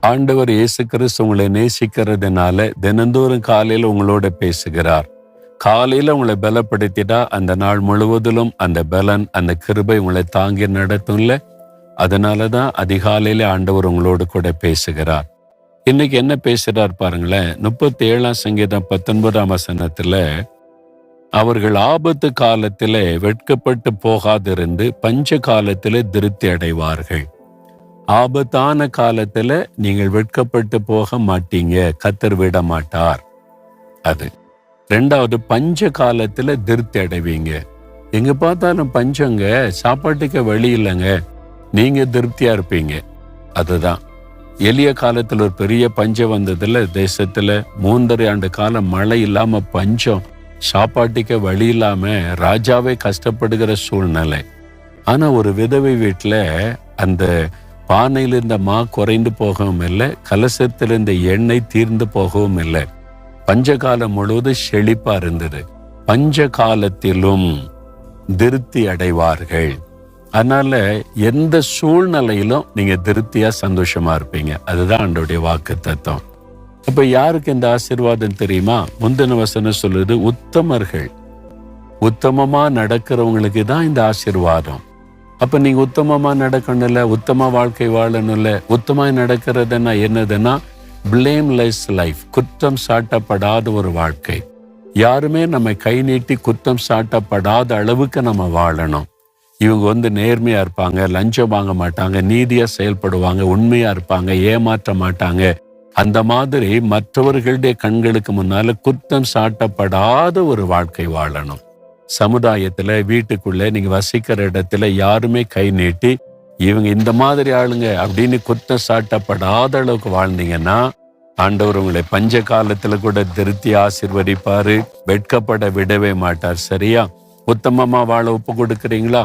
ஆண்டவர் இயேசு கிறிஸ்து உங்களை நேசிக்கிறதுனால தினந்தோறும் காலையில் உங்களோட பேசுகிறார். காலையில் உங்களை பலப்படுத்திட்டா அந்த நாள் முழுவதிலும் அந்த பலன் அந்த கிருபை உங்களை தாங்கி நடத்தும்ல. அதனாலதான் அதிகாலையில ஆண்டவர் உங்களோடு கூட பேசுகிறார். இன்னைக்கு என்ன பேசுகிறார் பாருங்களேன். முப்பத்தி ஏழாம் சங்கீதம் பத்தொன்பதாம் வசனத்துல அவர்கள் ஆபத்து காலத்திலே வெட்கப்பட்டு போகாதிருந்து பஞ்ச காலத்திலே திருப்தி அடைவார்கள். ஆபத்தான காலத்துல நீங்கள் வெட்கப்பட்டு போக மாட்டீங்க. கத்தர் விட மாட்டார் அது. ரெண்டாவது பஞ்ச காலத்துல திருப்தி அடைவீங்க. எங்க பார்த்தாலும் பஞ்சங்க சாப்பாட்டுக்கு வழி இல்லைங்க. நீங்க திருப்தியா இருப்பீங்க. அதுதான். எளிய காலத்துல ஒரு பெரிய பஞ்சம் வந்ததுல தேசத்துல மூன்றரை ஆண்டு காலம் மழை இல்லாம பஞ்சம் சாப்பாட்டுக்கு வழி இல்லாம ராஜாவே கஷ்டப்படுகிற சூழ்நிலை. ஆனா ஒரு விதவை வீட்டுல அந்த பானையில் இருந்த மா குறைந்து போகவும் இல்லை கலசத்தில் இருந்த எண்ணெய் தீர்ந்து போகவும் இல்லை. பஞ்சகாலம் முழுவதும் செழிப்பா இருந்தது. பஞ்ச காலத்திலும் திருப்தி அடைவார்கள். அதனால எந்த சூழ்நிலையிலும் நீங்க திருப்தியா சந்தோஷமா இருப்பீங்க. அதுதான் ஆண்டோடைய வாக்கு தத்துவம் அப்ப யாருக்கு இந்த ஆசீர்வாதம் தெரியுமா? முந்தின வசனம் சொல்லுது உத்தமர்கள். உத்தமமா நடக்கிறவங்களுக்கு தான் இந்த ஆசிர்வாதம். அப்ப நீங்க உத்தமமா நடக்கணும்ல உத்தமாக வாழ்க்கை வாழணும்ல உத்தமாக நடக்கிறதுனா என்னதுன்னா பிளேம்லெஸ் லைஃப் குற்றம் சாட்டப்படாத ஒரு வாழ்க்கை. யாருமே நம்ம கை நீட்டி குற்றம் சாட்டப்படாத அளவுக்கு நம்ம வாழணும். இவங்க வந்து நேர்மையா இருப்பாங்க லஞ்சம் வாங்க மாட்டாங்க நீதியா செயல்படுவாங்க உண்மையா இருப்பாங்க ஏமாற்ற மாட்டாங்க. அந்த மாதிரி மற்றவர்களுடைய கண்களுக்கு முன்னால குற்றம் சாட்டப்படாத ஒரு வாழ்க்கை வாழணும். சமுதாயத்தில் வீட்டுக்குள்ளே நீங்கள் வசிக்கிற இடத்துல யாருமே கை நீட்டி இவங்க இந்த மாதிரி ஆளுங்க அப்படின்னு குத்தம் சாட்டப்படாத அளவுக்கு வாழ்ந்தீங்கன்னா ஆண்டவர் உங்களை பஞ்ச காலத்துல கூட திருத்தி ஆசிர்வதிப்பாரு. வெட்கப்பட விடவே மாட்டார். சரியா? உத்தமமா வாழ ஒப்பு கொடுக்குறீங்களா?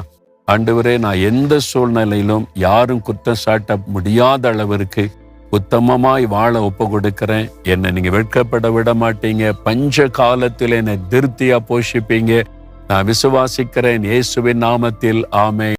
ஆண்டவரே நான் எந்த சூழ்நிலையிலும் யாரும் குற்றம் சாட்ட முடியாத அளவிற்கு உத்தமமாய் வாழ ஒப்பு கொடுக்கிறேன். என்னை நீங்க வெட்கப்பட விட மாட்டீங்க. பஞ்ச காலத்தில் என்னை திருப்தியா போஷிப்பீங்க. நான் விசுவாசிக்கிறேன் இயேசுவின் நாமத்தில். ஆமே